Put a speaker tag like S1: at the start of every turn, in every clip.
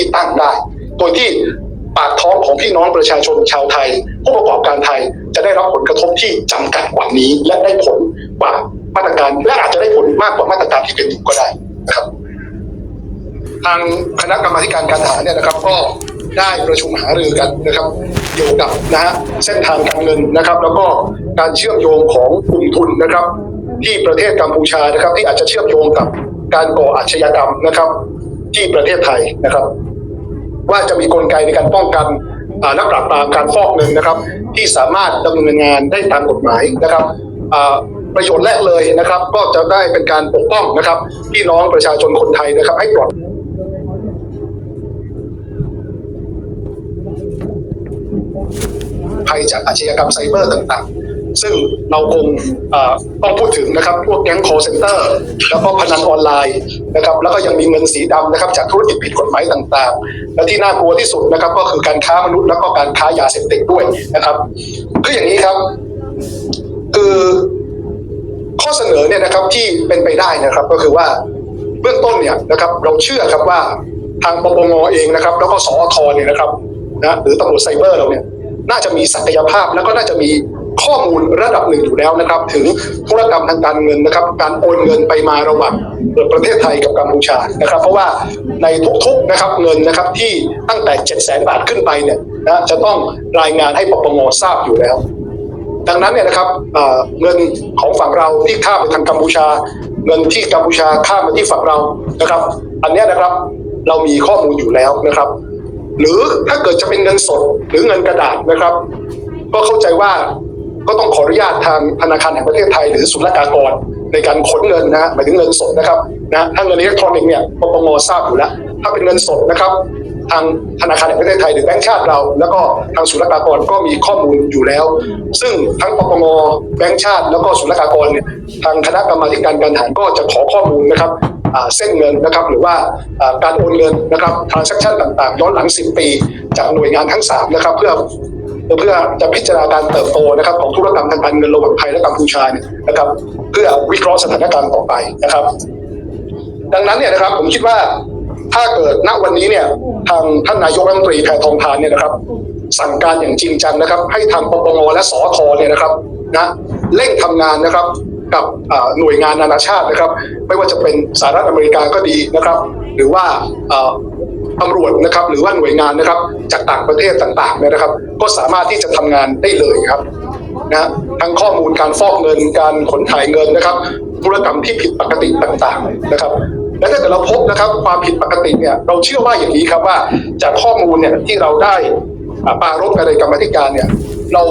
S1: ที่ตั้งได้ โดยที่ปากท้องของพี่น้องประชาชนชาวไทย ผู้ประกอบการไทยจะได้รับผลกระทบที่จำกัดกว่านี้ และได้ผลกว่ามาตรการและอาจจะได้ผลมากกว่ามาตรการที่เป็นอยู่ก็ได้นะครับ ทางคณะกรรมาการการทหารเนี่ยนะครับ ก็ได้ประชุมหารือกันนะครับเกี่ยวกับนะฮะเส้นทางการเงินนะครับ แล้วก็การเชื่อมโยงของกลุ่มทุนนะครับ ที่ประเทศกัมพูชานะครับ ที่อาจจะเชื่อมโยงกับการก่ออาชญากรรมนะครับ ที่ประเทศไทยนะครับ ว่าจะมีกลไกในการป้องกันและปราบปรามการฟอกเงินนะครับ ที่สามารถดำเนินงานได้ตามกฎหมายนะครับประโยชน์แรกเลยนะครับ ก็จะได้เป็นการปกป้องนะครับพี่น้องประชาชนคนไทยนะครับ ให้ปลอดภัยจากอาชญากรรมไซเบอร์ต่างๆ ซึ่งเราคงต้องพูดถึงนะครับ พวกแก๊ง call center แล้วก็พนันออนไลน์ นะครับแล้วก็ยังมีเงินสีดำนะครับจากธุรกิจผิดกฎหมายต่างๆ และที่น่ากลัวที่สุดนะครับก็คือการค้ามนุษย์แล้วก็การค้ายาเสพติดด้วยนะครับคืออย่างนี้ครับ คือข้อเสนอเนี่ยนะครับที่เป็นไปได้นะครับก็คือว่าเบื้องต้นเนี่ยนะครับเราเชื่อครับว่าทางปปงเองนะครับ แล้วก็สอทเนี่ยนะครับนะหรือตำรวจไซเบอร์เราเนี่ยน่าจะมีศักยภาพแล้วก็น่าจะมี ข้อมูลระดับหนึ่งอยู่แล้วนะครับ ถึงธุรกรรมทางการเงินนะครับ การโอนเงินไปมาระหว่างประเทศไทยกับกัมพูชานะครับ เพราะว่าในทุกๆนะครับเงินนะครับที่ตั้งแต่7 0 0 0 0 0 บาทขึ้นไปเนี่ยนะจะต้องรายงานให้ปปงทราบอยู่แล้ว ดังนั้นเนี่ยนะครับเงินของฝั่งเราที่ข้ามไปทางกัมพูชา เงินที่กัมพูชาข้ามมาที่ฝั่งเรานะครับ อันนี้นะครับเรามีข้อมูลอยู่แล้วนะครับ หรือถ้าเกิดจะเป็นเงินสดหรือเงินกระดาษนะครับ ก็เข้าใจว่า ก็ต้องขออนุญาตทางธนาคารแห่งประเทศไทย หรือศุลกากรในการขนเงินนะหมายถึงเงินสดนะครับนะถ้าเงินอิเล็กทรอนิกส์เนี่ยปปงทราบอยู่แล้ว ถ้าเป็นเงินสดนะครับทางธนาคารแห่งประเทศไทยหรือแบงก์ชาติเรา แล้วก็ทางศุลกากรก็มีข้อมูลอยู่แล้ว ซึ่งทั้งปปงแบงก์ชาติ แล้วก็ศุลกากรเนี่ยทางคณะกรรมาการการทหารก็จะขอข้อมูลนะครับเส้นเงินนะครับหรือว่าอ่าการโอนเงินนะครับทรานซัคชันต่างๆ ย้อนหลัง 10 ปี จากหน่วยงานทั้ง3นะครับเพื่อ เพื่อจะพิจารณาการเติบโตนะครับของธุรกรรมทางการเงินระหว่างไทยและกัมพูชาเนี่ยนะครับ เพื่อวิเคราะห์สถานการณ์ต่อไปนะครับ ดังนั้นเนี่ยนะครับผมคิดว่าถ้าเกิดณวันนี้เนี่ยทางท่านนายกรัฐมนตรีแพทองทานเนี่ยนะครับ สั่งการอย่างจริงจังนะครับ ให้ทางปปงและสอทเนี่ยนะครับนะเร่งทำงานนะครับกับหน่วยงานนานาชาตินะครับ ไม่ว่าจะเป็นสหรัฐอเมริกาก็ดีนะครับ หรือว่า ตำรวจนะครับ หรือว่าหน่วยงานนะครับ จากต่างประเทศต่างๆเนี่ยนะครับ ก็สามารถที่จะทำงานได้เลยครับนะทั้งข้อมูลการฟอกเงินการขนถ่ายเงินนะครับธุรกรรมที่ผิดปกติต่างๆนะครับ และถ้าเกิดเราพบนะครับความผิดปกติเนี่ยเราเชื่อว่าอย่างนี้ครับว่าจากข้อมูลเนี่ยที่เราได้ปรารบกันในกรรมธิการเนี่ยเรา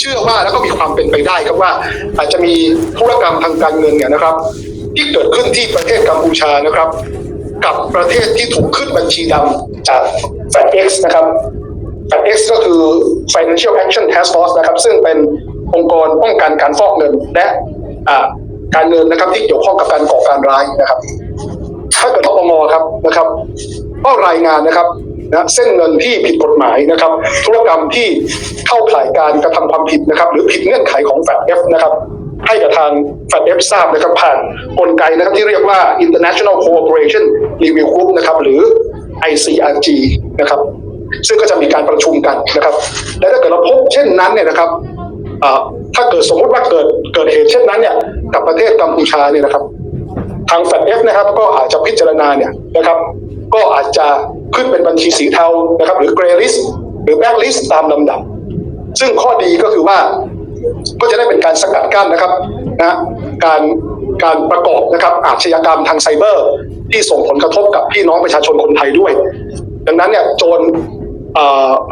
S1: เชื่อว่าแล้วก็มีความเป็นไปได้ครับว่า อาจจะมีธุรกรรมทางการเงินเนี่ยนะครับ ที่เกิดขึ้นที่ประเทศกัมพูชานะครับ กับประเทศที่ถูกขึ้นบัญชีดำจาก Fx นะครับ Fx ก็คือ Financial Action Task Force นะครับ ซึ่งเป็นองค์กรป้องกันการฟอกเงินและการเงินนะครับที่เกี่ยวข้องกับการก่อการร้ายนะครับ ถ้าเกิดปปงครับนะครับก็รายงานนะครับนะเส้นเงินที่ผิดกฎหมายนะครับ ธุรกรรมที่เข้าข่ายการกระทำความผิดนะครับ หรือผิดเงื่อนไขของ FATF นะครับ ให้กับทาง FATF ทราบนะครับผ่านกลไกนะครับที่เรียกว่า International Cooperation Review Group นะครับหรือ ICRG นะครับซึ่งก็จะมีการประชุมกันนะครับ และถ้าเกิดเราพบเช่นนั้นเนี่ยนะครับถ้าเกิดสมมุติว่าเกิดเกิดเหตุเช่นนั้นเนี่ยกับประเทศกัมพูชาเนี่ยนะครับ ทาง FATF นะครับ ก็อาจจะพิจารณาเนี่ยนะครับ ก็อาจจะขึ้นเป็นบัญชีสีเทานะครับ หรือ Grey List หรือ Black List ตามลำดับ ซึ่งข้อดีก็คือว่า ก็จะได้เป็นการสกัดกั้นนะครับนะการการประกอบนะครับอาชญากรรมทางไซเบอร์ ที่ส่งผลกระทบกับพี่น้องประชาชนคนไทยด้วย ดังนั้นเนี่ยโจร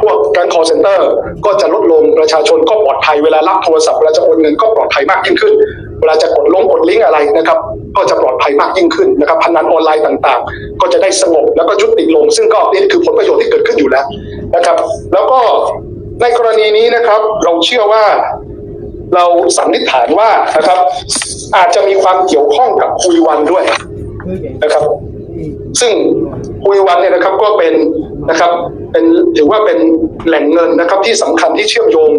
S1: พวกแก๊ง call center ก็จะลดลงประชาชนก็ปลอดภัยเวลารับโทรศัพท์เวลาจะโอนเงินก็ปลอดภัยมากยิ่งขึ้น เวลาจะกดลงกดลิงก์อะไรนะครับ ก็จะปลอดภัยมากยิ่งขึ้นนะครับพนันออนไลน์ต่างๆ ก็จะได้สงบแล้วก็ยุติลง ซึ่งก็นี่คือผลประโยชน์ที่เกิดขึ้นอยู่แล้วนะครับ แล้วก็ในกรณีนี้นะครับเราเชื่อว่า เราสันนิษฐานว่านะครับ อาจจะมีความเกี่ยวข้องกับคุยวันด้วยนะครับ ซึ่งคุยวันเนี่ยนะครับก็เป็นนะครับเป็นถือว่าเป็นแหล่งเงินนะครับ ที่สำคัญที่เชื่อมโยง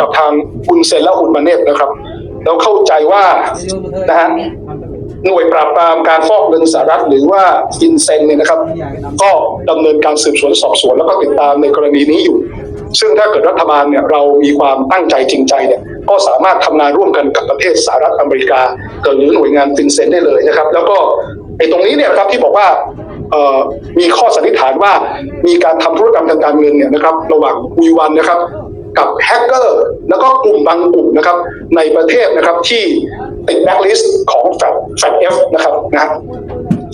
S1: กับทางอุนเซนและอุนมาเนตนะครับ เราเข้าใจว่านะฮะหน่วยปราบปรามการฟอกเงินสหรัฐหรือว่าอินเซนเนี่ยนะครับ ก็ดำเนินการสืบสวนสอบสวนแล้วก็ติดตามในกรณีนี้อยู่ ซึ่งถ้าเกิดรัฐบาลเนี่ยเรามีความตั้งใจจริงใจเนี่ย ก็สามารถทำงานร่วมกันกับประเทศสหรัฐอเมริกาหรือหน่วยงานฟินเซนได้เลยนะครับ แล้วก็ไอ้ตรงนี้เนี่ยครับที่บอกว่ามีข้อสันนิษฐานว่ามีการทำธุรกรรมทางการเงินเนี่ยนะครับระหว่างวีวันนะครับกับแฮกเกอร์แล้วก็กลุ่มบางกลุ่มนะครับในประเทศนะครับที่ติดแบ็กลิสต์ของแฟดแฟดเอฟนะครับนะ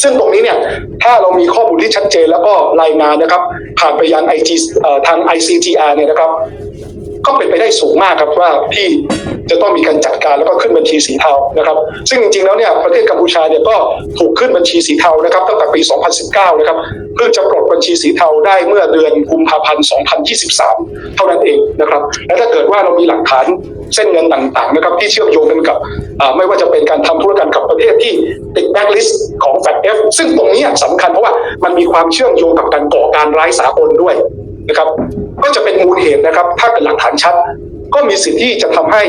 S1: ซึ่งตรงนี้เนี่ยถ้าเรามีข้อมูลที่ชัดเจนแล้วก็รายงานนะครับผ่านไปยัง IG เอ่อทาง ICTR เนี่ยนะครับ ก็เป็นไปได้สูงมากครับว่าที่จะต้องมีการจัดการแล้วก็ขึ้นบัญชีสีเทานะครับ ซึ่งจริงๆแล้วเนี่ยประเทศกัมพูชาเนี่ยก็ถูกขึ้นบัญชีสีเทานะครับตั้งแต่ปี 2019 นะครับเพิ่งจะปลดบัญชีสีเทาได้เมื่อเดือนกุมภาพันธ์ 2023 เท่านั้นเองนะครับ และถ้าเกิดว่าเรามีหลักฐานเส้นเงินต่างๆนะครับที่เชื่อมโยงกันกับไม่ว่าจะเป็นการทำธุรกรรมกับประเทศที่ติดแบ็กลิสต์ของ f a t f ซึ่งตรงนี้สำคัญเพราะว่ามันมีความเชื่อมโยงกับการก่อการร้ายสากลด้วย นะครับก็จะเป็นมูลเหตุนะครับ ถ้าเป็นหลักฐานชัด ก็มีสิทธิ์ที่จะทำให้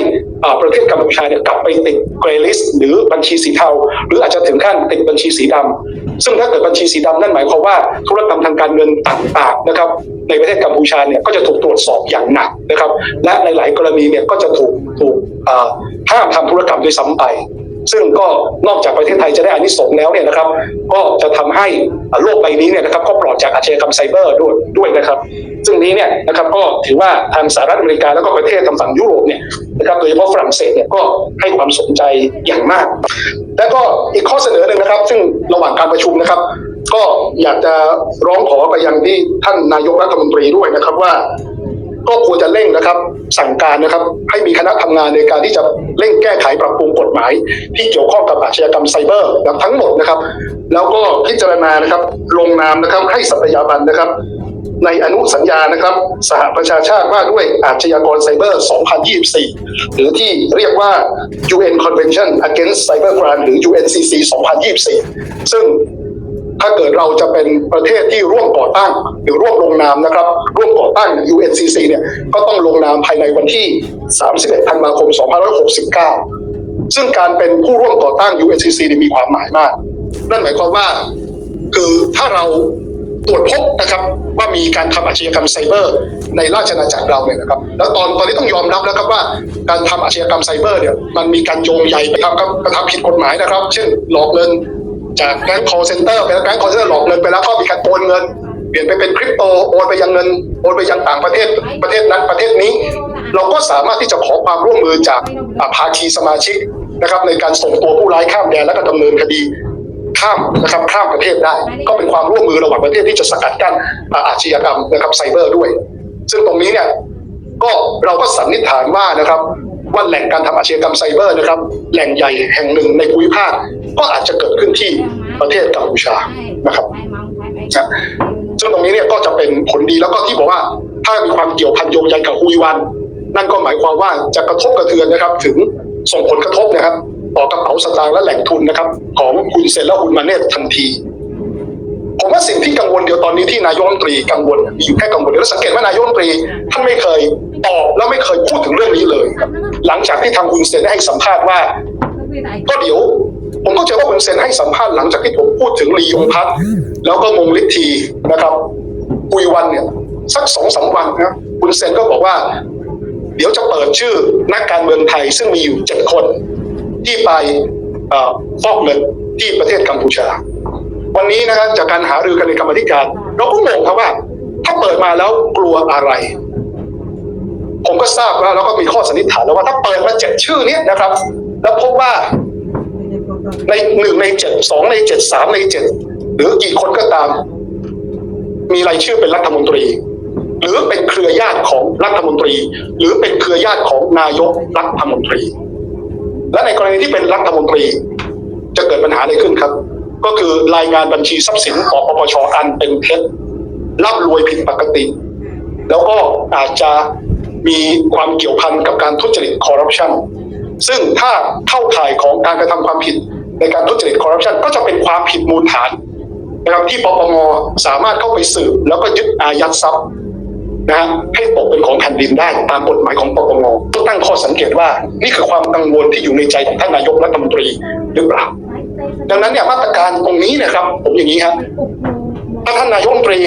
S1: อ่าประเทศกัมพูชาเนี่ยกลับไปติดเกรลิสหรือบัญชีสีเทา หรืออาจจะถึงขั้นติดบัญชีสีดำซึ่งถ้าเกิดบัญชีสีดำนั่นหมายความว่าธุรกรรมทางการเงินต่างๆนะครับในประเทศกัมพูชาเนี่ยก็จะถูกตรวจสอบอย่างหนักนะครับ และในหลายกรณีเนี่ยก็จะถูกถูกอ่าห้ามทำธุรกรรมด้วยซ้ำไป ซึ่งก็นอกจากประเทศไทยจะได้อานิสงส์แล้วเนี่ยนะครับ ก็จะทำให้โลกใบนี้เนี่ยนะครับก็ปลอดจากอาชญากรรมไซเบอร์ด้วยด้วยนะครับ ซึ่งนี้เนี่ยนะครับก็ถือว่าทางสหรัฐอเมริกาแล้วก็ประเทศทางฝั่งยุโรปเนี่ยนะครับโดยเฉพาะฝรั่งเศสเนี่ยก็ให้ความสนใจอย่างมาก แล้วก็อีกข้อเสนอหนึ่งนะครับ ซึ่งระหว่างการประชุมนะครับ ก็อยากจะร้องขอไปยังที่ท่านนายกรัฐมนตรีด้วยนะครับว่า ก็ควรจะเร่งนะครับ สั่งการนะครับ ให้มีคณะทำงานในการที่จะเร่งแก้ไขปรับปรุงกฎหมาย ที่เกี่ยวข้องกับอาชญากรรมไซเบอร์ทั้งหมดนะครับ แล้วก็พิจารณานะครับ ลงนามนะครับให้สัตยาบันนะครับ ในอนุสัญญานะครับ สหประชาชาติว่าด้วยอาชญากรไซเบอร์ 2024 หรือที่เรียกว่า UN Convention Against Cybercrime หรือ UNCC 2024 ซึ่ง ถ้าเกิดเราจะเป็นประเทศที่ร่วมก่อตั้ง หรือร่วมลงนามนะครับ ร่วมก่อตั้ง UNCC เนี่ยก็ต้องลงนามภายในวันที่ 31 ธันวาคม 2569 ซึ่งการเป็นผู้ร่วมก่อตั้ง UNCC เนี่ยมีความหมายมาก นั่นหมายความว่า คือถ้าเราตรวจพบนะครับว่ามีการทำอาชญากรรมไซเบอร์ ในราชอาณาจักรเราเนี่ยนะครับ แล้วตอนตอนนี้ต้องยอมรับแล้วครับว่าการทำอาชญากรรมไซเบอร์เนี่ยมันมีการโยงใยไปทำครับกระทำผิดกฎหมายนะครับ เช่นหลอกเงิน จากแก๊ง call center เป็นแก๊ง call center หลอกเงินไปแล้วก็มีการโอนเงิน เปลี่ยนไปเป็นคริปโตโอนไปยังเงินโอนไปยังต่างประเทศประเทศนั้นประเทศนี้ เราก็สามารถที่จะขอความร่วมมือจากอ่าภาคีสมาชิกนะครับ ในการส่งตัวผู้ร้ายข้ามแดนและก็ดำเนินคดีข้ามนะครับข้ามประเทศได้ ก็เป็นความร่วมมือระหว่างประเทศที่จะสกัดกั้นอาอาชญากรรมนะครับไซเบอร์ด้วย ซึ่งตรงนี้เนี่ยก็เราก็สันนิษฐานว่านะครับว่าแหล่งการทำอาชญากรรมไซเบอร์นะครับ แหล่งใหญ่แห่งหนึ่งในภูมิภาค ก็อาจจะเกิดขึ้นที่ประเทศกัมพูชานะครับนะซึ่งตรงนี้เนี่ยก็จะเป็นผลดีแล้วก็ที่บอกว่า ถ้ามีความเกี่ยวพันโยงใยกับฮุยวัน นั่นก็หมายความว่าจะกระทบกระเทือนนะครับ ถึงส่งผลกระทบนะครับ ต่อกระเป๋าสตางค์และแหล่งทุนนะครับ ของคุณเซนและคุณมาเนตทันที ผมว่าสิ่งที่กังวลเดียวตอนนี้ที่นายกรัฐมนตรีกังวลมีอยู่แค่กังวลเดียวแล้วสังเกตว่านายกรัฐมนตรีท่านไม่เคยตอบและไม่เคยพูดถึงเรื่องนี้เลยครับ หลังจากที่ทางคุณเซนได้ให้สัมภาษณ์ว่า ก็เดี๋ยว ผมก็เจอว่าคุณเซนให้สัมภาษณ์หลังจากที่ผมพูดถึงลียงพัฒแล้วก็มงฤทธีนะครับคุยวันเนี่ย สักสองสามวันนะคุณเซนก็บอกว่า เดี๋ยวจะเปิดชื่อนักการเมืองไทยซึ่งมีอยู่เจ็ดคน ที่ไปฟอกเงินที่ประเทศกัมพูชา วันนี้นะครับจากการหารือกันในกรรมธิการ เราก็งงครับว่า ถ้าเปิดมาแล้วกลัวอะไร ผมก็ทราบแล้วแล้วก็มีข้อสันนิษฐานแล้วว่าถ้าเปิดมาเจ็ดชื่อเนี้ยนะครับ แล้วพบว่า ในหนึ่งในเจ็ดสองในเจ็ดสามในเจ็ดหรือกี่คนก็ตาม มีรายชื่อเป็นรัฐมนตรี หรือเป็นเครือญาติของรัฐมนตรี หรือเป็นเครือญาติของนายกรัฐมนตรี และในกรณีที่เป็นรัฐมนตรี จะเกิดปัญหาอะไรขึ้นครับ ก็คือรายงานบัญชีทรัพย์สินของปปชอันเป็นเท็จร่ำรวยผิดปกติ แล้วก็อาจจะมีความเกี่ยวพันกับการทุจริตคอร์รัปชันซึ่งถ้าเข้าข่ายของการกระทำความผิด ในการทุจริตคอร์รัปชันก็จะเป็นความผิดมูลฐานนะครับที่ปปงสามารถเข้าไปสืบแล้วก็ยึดอายัดทรัพย์นะฮะให้ตกเป็นของแผ่นดินได้ตามกฎหมายของปปงต้องตั้งข้อสังเกตว่านี่คือความกังวลที่อยู่ในใจของท่านนายกรัฐมนตรีหรือเปล่า ดังนั้นเนี่ยมาตรการตรงนี้นะครับ ผมอย่างนี้ครับถ้าท่านนายกรัฐมนตรี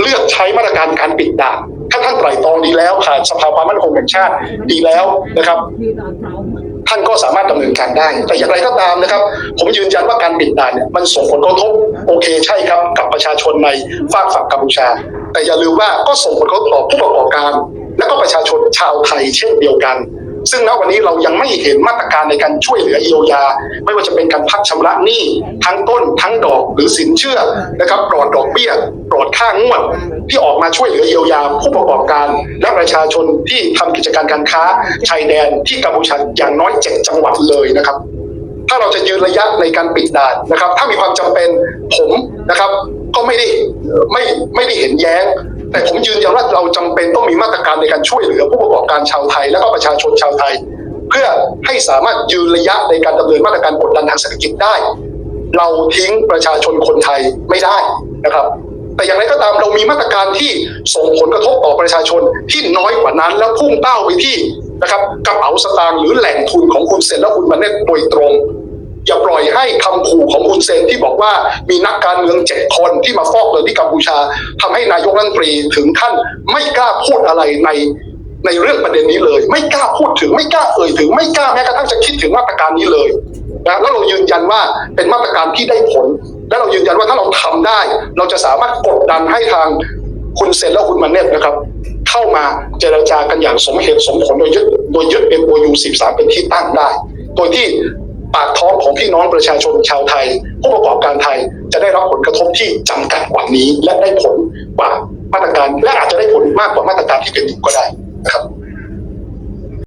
S1: เลือกใช้มาตรการการปิดด่านถ้าท่านไตร่ตรองดีแล้วผ่านสภาความมั่นคงแห่งชาติดีแล้วนะครับ ท่านก็สามารถดำเนินการได้ แต่อย่างไรก็ตามนะครับ ผมยืนยันว่าการปิดด่านเนี่ยมันส่งผลกระทบโอเคใช่ครับ กับประชาชนในฝากฝั่งกัมพูชา แต่อย่าลืมว่าก็ส่งผลกระทบต่อผู้ประกอบการ และก็ประชาชนชาวไทยเช่นเดียวกัน ซึ่งณวันนี้เรายังไม่เห็นมาตรการในการช่วยเหลือเยียวยา ไม่ว่าจะเป็นการพักชำระหนี้ทั้งต้นทั้งดอกหรือสินเชื่อนะครับปลอดดอกเบี้ยปลอดค่างวด ที่ออกมาช่วยเหลือเยียวยาผู้ประกอบการ และประชาชนที่ทำกิจการการค้าชายแดนที่กัมพูชาอย่างน้อยเจ็ดจังหวัดเลยนะครับถ้าเราจะยืนระยะในการปิดด่านนะครับ ถ้ามีความจำเป็นผมนะครับ ก็ไม่ได้ไม่ไม่ได้เห็นแย้ง แต่ผมยืนยันว่าเราจำเป็นต้องมีมาตรการในการช่วยเหลือผู้ประกอบการชาวไทย และก็ประชาชนชาวไทย เพื่อให้สามารถยืนระยะในการดำเนินมาตรการกดดันทางเศรษฐกิจได้ เราทิ้งประชาชนคนไทยไม่ได้นะครับ แต่อย่างไรก็ตามเรามีมาตรการที่ส่งผลกระทบต่อประชาชนที่น้อยกว่านั้น แล้วพุ่งเป้าไปที่นะครับกระเป๋าสตางค์หรือแหล่งทุนของคุณเซนและคุณมันเนตโดยตรง อย่าปล่อยให้คำขู่ของคุณเซนที่บอกว่ามีนักการเมืองเจ็ดคนที่มาฟอกเงินที่กัมพูชาทำให้นายกรัฐมนตรีถึงขั้นไม่กล้าพูดอะไรในในเรื่องประเด็นนี้เลย ไม่กล้าพูดถึงไม่กล้าเอ่ยถึง ไม่กล้าแม้กระทั่งจะคิดถึงมาตรการนี้เลยนะแล้วเรายืนยันว่าเป็นมาตรการที่ได้ผล และเรายืนยันว่าถ้าเราทำได้ เราจะสามารถกดดันให้ทางคุณเซนและคุณมันเนตนะครับ เข้ามาเจรจากันอย่างสมเหตุสมผลโดยยึดโดยยึด MOU 13เป็นที่ตั้งได้ โดยที่ ปากท้องของพี่น้องประชาชนชาวไทย ผู้ประกอบการไทยจะได้รับผลกระทบที่จำกัดกว่านี้ และได้ผลกว่ามาตรการและอาจจะได้ผลมากกว่ามาตรการที่เป็นอยู่ก็ได้นะครับ